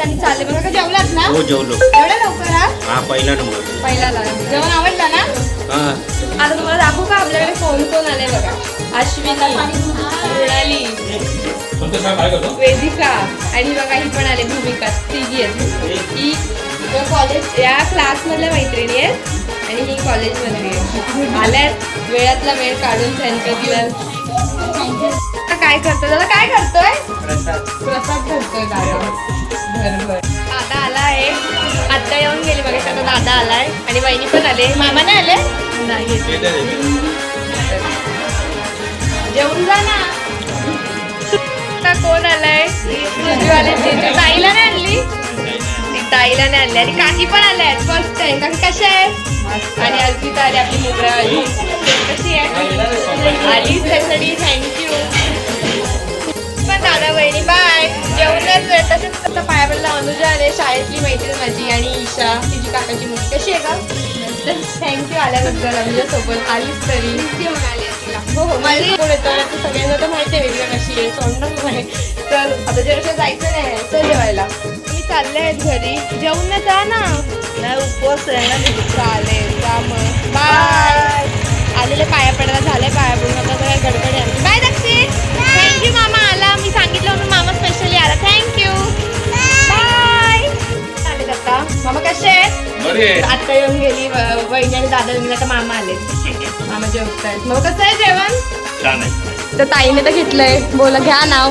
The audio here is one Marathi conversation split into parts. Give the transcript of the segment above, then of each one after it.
आणि चालले बघा. का जेवलात ना? हो जेवलो. एवढ्या लवकर हा? हा पहिला नंबर. पहिला जेवण आवडला ना? हा. आता तुम्हाला दाखवू का? आपल्याकडे कोण कोण आले बघा. अश्विनी मृणाली वेदिका आणि बघा ही पण आले भूमिका. तिघी आहेत. ही कॉलेज या क्लास मधल्या मैत्रिणी आहेत. आणि ही कॉलेज मधली आहे आल्यात. वेळातला वेळ काढून थँक्यू काय करतोय? दादा काय करतोय? प्रसाद. करतोय दादा. दादा आला आहे आत्ता येऊन गेली बघा आता दादा आलाय. आणि बहिणी पण आले. मामा नाही आले? नाही. जेवून जा ना. आता कोण आलाय? आले ताईला नाही आणली? ती ताईला नाही आणली. आणि काकी पण आल्या फर्स्ट टाइम काकी कशा आहे आणि अर्पिता आली आपली मुद्रावाली कशी आहे? आली त्यासाठी थँक्यू पण दादा बहिणी बाय शाळेतली मैत्रीण माझी आणि ईशा तिची काकाची मुलगी. कशी आहे का थँक्यू आल्याबद्दल अनुजा सोबत आलीच तरी. हो हो मला कोण येतं. आता सगळ्यांना तर माहिती आहे वेगळं कशी आहे नाही तर आता जेव्हा जायचं नाही तर जेवायला. मी चालले आहेत घरी. जेवून ना जा ना. नाही उपवास आहे ना चालेल जा मग. बाय आलेले पाया पडायला झाले पाया पडून आता जरा गडबड आहे बाय दक्षी थँक्यू मामा. आला. मी सांगितलं म्हणून मामा स्पेशली आला. थँक्यू मामा कसे आहेत? आता येऊन गेली व- वहिनी आणि दादा येऊन गेले, आता मामा आले. मामा जेवतायत मग कसं आहे जेवण? छान आहे. तर ताईने तर घेतलंय. बोला घ्या नाव.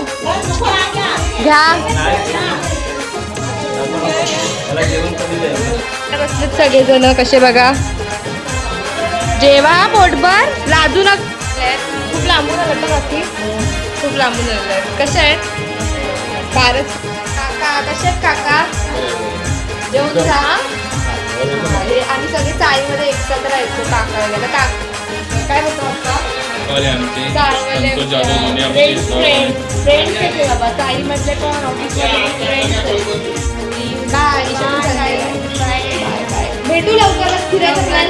घ्या. बसलेत सगळेजण. कसे बघा? जेवा पोटभर. लाजू नका खूप लांबून आलं तर बाकी? खूप लांबून आलं कसे आहेत? फारच काका कसे आहेत काका? जेवण जा हे? आम्ही सगळे चाळीमध्ये एकत्र राहायचो काका वगैरे काका काय फ्रेंड कसे बाबा कोण? बाय बाय बाय भेटू लवकरच फिरायचा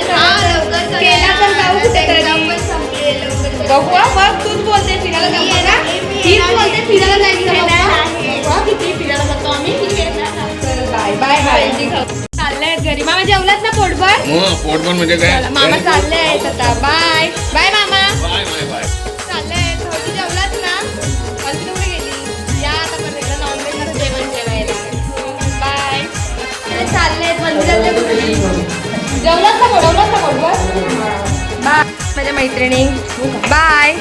बघू बघ तूच बोलते फिरायला जाऊ ना हीच बोलते फिरायला जायचं किती फिरायला जातो आम्ही. चालले आहेत घरी. मामा जेवलात ना पोटभर? मग पोटभर म्हणजे काय? चला, मामा चालले आहेत आता. बाय. बाय मामा. Bye bye bye. चाललंय. थोडी जेवलात ना? अर्जुन कुठे गेली या आता परत एकदा नॉनव्हेज जेवण जेवायला बाय. चाललंय जेवलात ना ना पोटभर? बाय. माझ्या मैत्रिणी बाय.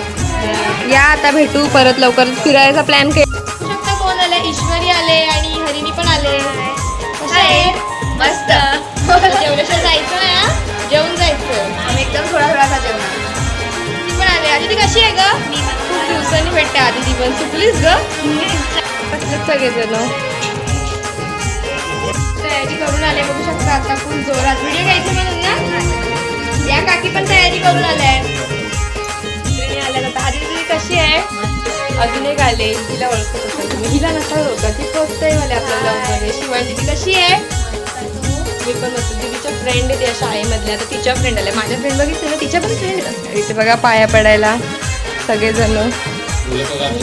या आता भेटू परत लवकर फिरायचा प्लॅन के शकता कोण आले? ईश्वरी आले आणि हरिणी पण आले. आहे. मस्त. जेवल्याशिवाय जायचं नाही हा? जेवून जायचं. आम्ही एकदम थोडा थोडा खा जेवणार. ती पण आली. आधी ती कशी आहे ग? खूप दिवसांनी भेटते आधी ती पण. सुटलीस ग? सगळेजण तयारी करून आले. बघू शकता आता फुल जोरात. व्हिडिओ घ्यायचे म्हणून ना? या काकी पण तयारी करून आल्या आल्या आता आधी तुझी कशी आहे? अजून एक आले तिला ओळखत असेल तुम्ही. हिला नका ओळखत ती फर्स्ट टाइम आले आपल्या ब्लॉगमध्ये शिवानी ती कशी आहे. मी पण मस्त दीदीच्या फ्रेंड आहे त्या शाळेमधल्या आता तिच्या फ्रेंड आल्या. माझ्या फ्रेंड बघितलं ना तिच्या पण फ्रेंड असतात. इथे बघा पाया पडायला सगळेजण.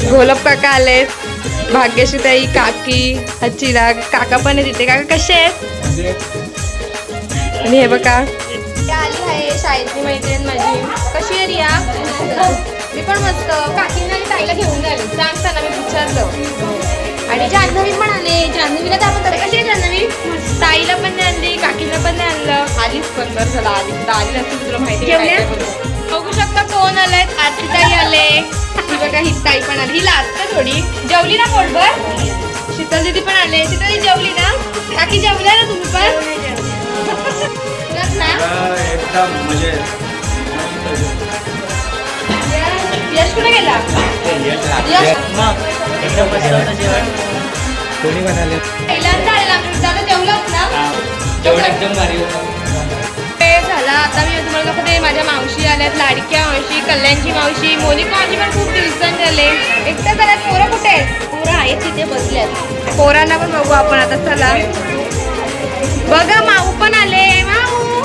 गोलप काका आलेत. भाग्यश्री ताई काकी हचिरा काका पण आहे तिथे काका कसे आहेत? आणि हे बघा. आली आहे शाळेतली मैत्रीण माझी. कशी आहे रिया? मी पण मस्त. काकींना घेऊन सांगताना मी विचारलं. आणि जान्हवी पण आले जान्हवीला तर आपण कशी आहे जान्हवी ताईला पण नाही आणली काकीला पण नाही आणलं. आलीच पण बरं झालं आली आली नसती तुला माहिती. बघू शकता कोण आलंय आरती ताई आले. बघा ही ताई पण आली. ही लाजते थोडी. जेवली ना पोटभर? शीतल दीदी पण आले. शीतल दीदी जेवली ना? काकी जेवल्या ना तुम्ही पण? ना. एकदम म्हणजे यश कुठे गेला? यश. कोणी म्हणाले? पहिल्यांदा आलेला आम्ही. दादा जेवलात ना? जेवण एकदम भारी झाला. आता मी तुम्हाला दाखवते. माझ्या मावशी आल्यात. लाडक्या मावशी कल्याणची मावशी मोनिका मावशी पण खूप दिवसांनी आले. एकटं झाल्यात पोरं कुठे आहेत? पोरं आहेत तिथे बसल्यात. पोरांना पण बघू आपण आता. चला. बघा माऊ पण आले. माऊ.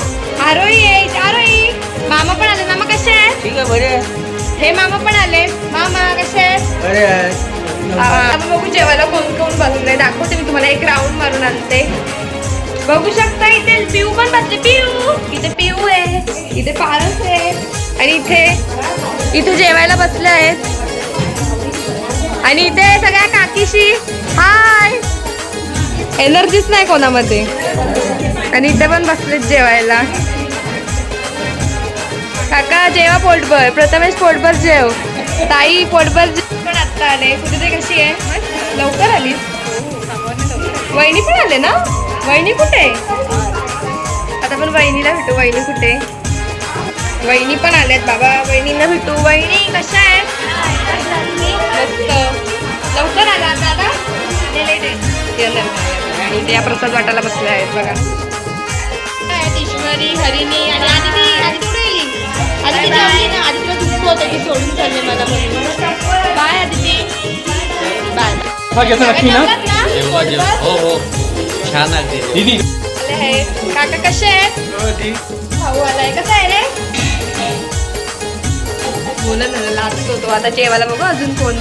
आरोही आहे. आरोही. मामा पण आले. मामा कसे आहेत? ठीक आहे बरे हे मामा पण आले. मामा कसे बघू जेवायला कोण कोण बसले दाखवते मी तुम्हाला एक राऊंड आणते. बघू शकता इथे पिऊ पण बसले. पिऊ! इथे पिऊ आहे. इथे पारस आहे. आणि इथे इथे जेवायला बसले आहेत. आणि इथे सगळ्या काकीशी. हाय! एनर्जीच नाही कोणामध्ये. आणि इथे पण बसलेत जेवायला. काका जेवा पोटभर. प्रथमेश पोटभर जेव. ताई पोटभर पण आत्ता आले. कुठे कशी आहे? लवकर आली. वहिनी पण आले ना? वहिनी कुठे? आता पण वहिनीला भेटू. वहिनी कुठे? वहिनी पण आल्यात बाबा. वहिनींना भेटू. वहिनी कशा आहेत मस्त. लवकर आला दादा? आणि त्या प्रसाद वाटायला बसल्या आहेत बघा. आहेत ईश्वरी हरिणी आणि सोडून चालले मला म्हणून बाय आदिती. बाय. नक्की ना? जेव्हा जेव्हा हो हो. छान आहे दीदी. आहेत. काका कसे आहेत? भाऊ आलाय. कसा आहे रे? बोलत होतो. आता जेवायला बघू अजून कोण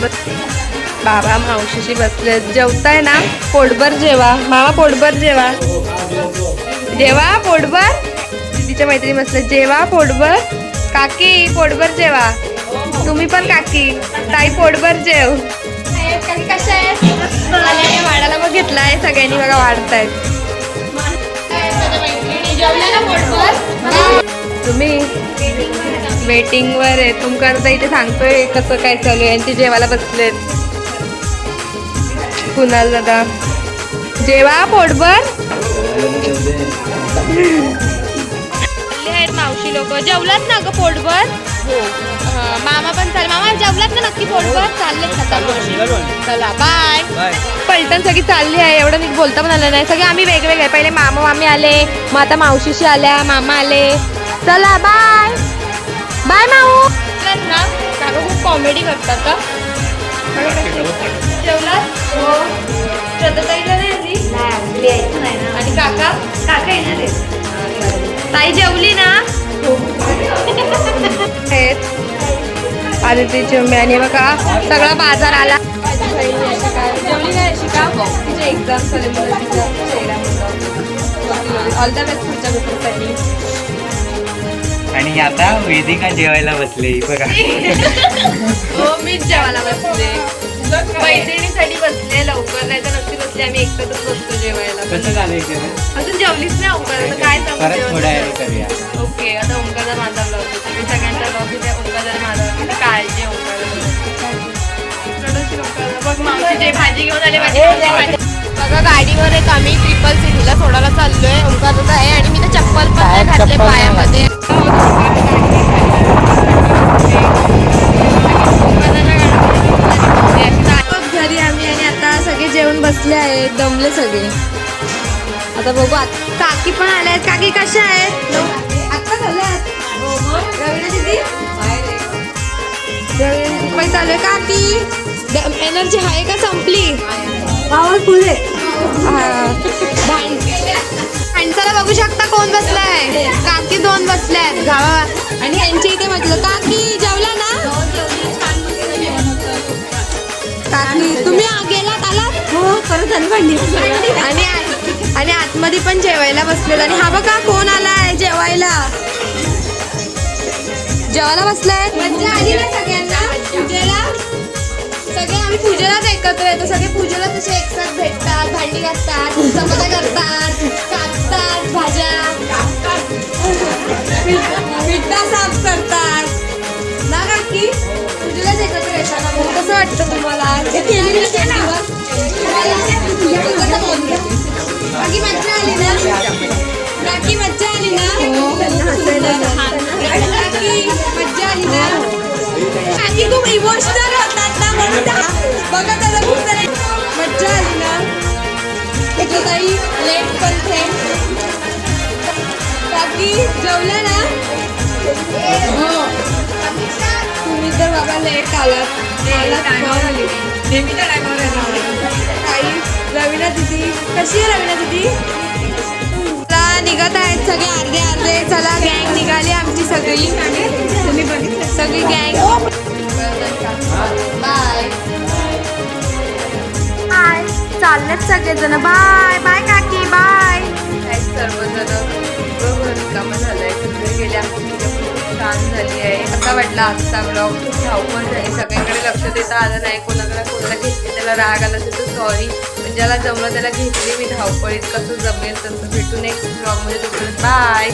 बाबा मावशीशी बसले. जेवताय ना? पोटभर जेवा. मामा पोटभर जेवा. जेवा पोटभर? तिच्या मैत्रिणी बसले जेवा पोटभर. काकी पोटभर जेवा. तुम्ही पण काकी. ताई पोटभर जेव. काकी कशा आहेत? आल्या वाडाला बघ घेतलाय. सगळ्यांनी बघा वाढतायत. तुम्ही वेटिंग वर आहे. तुमका आता इथे सांगतोय कसं काय चालू आहे. आणि ते जेवायला बसलेत. कुणाल दादा. जेवा पोटभर. आहेत मावशी लोक. जेवलात ना ग पोटभर? हा, मामा पण चाल मामा जेवलात ना नक्की पोटभर चाललेत ना आता. मावशी चला बाय बाय पलटण सगळी चालली आहे एवढं नीट बोलता पण आलं नाही. सगळे आम्ही वेगवेगळे. आहे. पहिले मामा मामी आले मग आता मावशीशी आल्या मामा आले. चला बाय बाय माऊ. आदित्यची मम्मी आणि बघा सगळा बाजार आला. ऑल द बेस्ट पुढच्या आणि आता वेदिका जेवायला बसले बघा. हो मीच जेवायला बसले. मैत्रिणीसाठी बसले लवकर नाही तर नक्की बसले आम्ही एकत्रच बसतो जेवायला. कसं झालंय जेवण? अजून जेवलीच नाही ओंकार? काय सांगू थोड्या करूया. ओके आता ओंकारचा माझा ब्लॉग तुम्ही सगळ्यांचा ब्लॉग इथे ओंकारचा माझा किती काळजी आहे ओंकारला बघ मावशी भाजी घेऊन आले माझी बघा गाडीवर एक आम्ही ट्रिपल सिटीला सोडायला चाललोय. ओंकारचा आहे आणि मी तर चप्पल पण घातले पायामध्ये. घरी आम्ही आणि आता सगळे जेवण बसले आहेत दमले सगळे. आता बघू आत- काकी पण आल्या आहेत. काकी कशा आहेत? काकी एनर्जी आहे का संपली? आवाज पुढे माणसाला बघू शकता कोण बसलाय. काकी दोन बसल्यात गावा आणि यांच्या इथे म्हटलं काकी जेवला ना? काकी तुम्ही गेलात आलात? हो परत आली आणि आणि आतमध्ये पण जेवायला बसलेत. आणि हा बघा कोण आलाय जेवायला? जेवायला बसलाय? आली सगळ्यांना? सगळे आम्ही पूजेलाच एकत्र येतो. सगळे पूजेला तसे एकसाथ भेटतात भांडी घासतात चपात्या करतात कापतात भाज्या. मिठा साफ करतात. ना काकी पूजेलाच एकत्र येतात मग कसं वाटतं तुम्हाला? हे बाकी मज्जा आली ना? काकी मज्जा आली ना? काकी मज्जा आली ना? काकी खूप इमोशनल बघा त्याला खूप सारे मज्जा आली ना? त्याच्या ताई लेट पण थे. काकी जेवल्या ना? हो. तुम्ही तर बाबा लेट आलात. नेहमीच्या टायमावर ताई रवीना दिदी. कशी आहे रवीना दिदी? निघत आहेत सगळे अर्धे अर्धे. चला गँग निघाली आमची सगळी. सगळी गँग चाललेत सगळेजण. बाय बाय काकी बाय. काय सर्वजण रिकामं झालंय. कुठे गेल्या? छान झाली आहे. ब्लॉग खूप धावपळ झाली सगळ्यांकडे लक्ष देता आलं नाही. कोणाकडे कोणाला घेतली त्याला राग आला तर सॉरी ज्याला जमलं त्याला घेतली मी धावपळीत. कसं जमेल तसं भेटून एक ब्लॉगमध्ये तुझं बाय